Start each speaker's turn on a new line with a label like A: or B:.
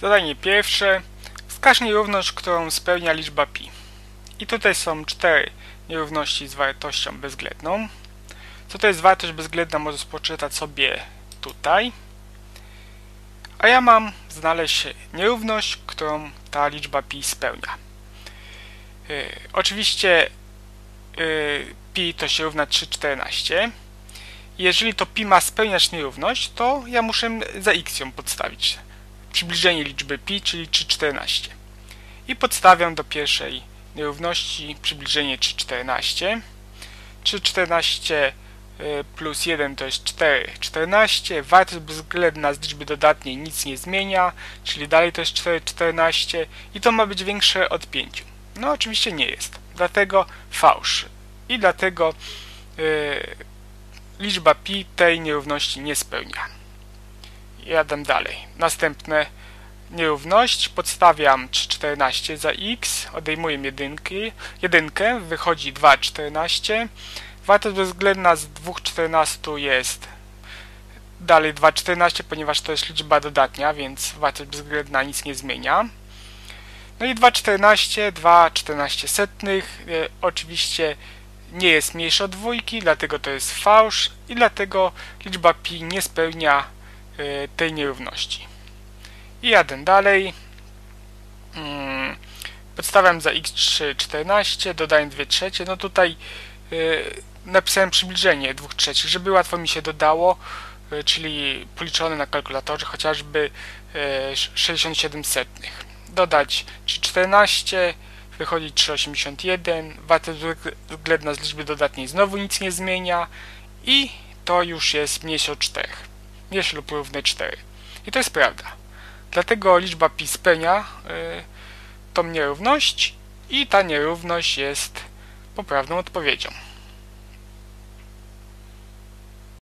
A: Zadanie pierwsze. Wskaż nierówność, którą spełnia liczba pi. I tutaj są cztery nierówności z wartością bezwzględną. Co to jest wartość bezwzględna, możesz poczytać sobie tutaj. A ja mam znaleźć nierówność, którą ta liczba pi spełnia. Yy, oczywiście yy, pi to się równa 3,14. Jeżeli to pi ma spełniać nierówność, to ja muszę za x ją podstawić. Przybliżenie liczby pi, czyli 3,14. I podstawiam do pierwszej nierówności przybliżenie 3,14. 3,14 y, plus 1 to jest 4,14. Wartość bezwzględna z liczby dodatniej nic nie zmienia, czyli dalej to jest 4,14 i to ma być większe od 5. No oczywiście nie jest, dlatego fałsz. I dlatego yy, liczba pi tej nierówności nie spełnia. Jadę dalej. Następne nierówność, podstawiam 3,14 za x, odejmuję jedynki, jedynkę, wychodzi 2,14. Wartość bezwzględna z 2,14 jest dalej 2,14, ponieważ to jest liczba dodatnia, więc wartość bezwzględna nic nie zmienia. No i 2,14, 2,14 setnych, e, oczywiście nie jest mniejsza od dwójki, dlatego to jest fałsz i dlatego liczba pi nie spełnia tej nierówności. I jadę dalej. Hmm, podstawiam za x3 14, dodaję 2 trzecie. No tutaj y, napisałem przybliżenie 2 trzecich, żeby łatwo mi się dodało, y, czyli policzone na kalkulatorze chociażby 67 setnych. Dodać 314 wychodzi 3,81, wartość względna z liczby dodatniej znowu nic nie zmienia i to już jest mniejsze od 4, mniejsze lub równe 4. I to jest prawda. Dlatego liczba pi spełnia y, tą nierówność i ta nierówność jest poprawną odpowiedzią.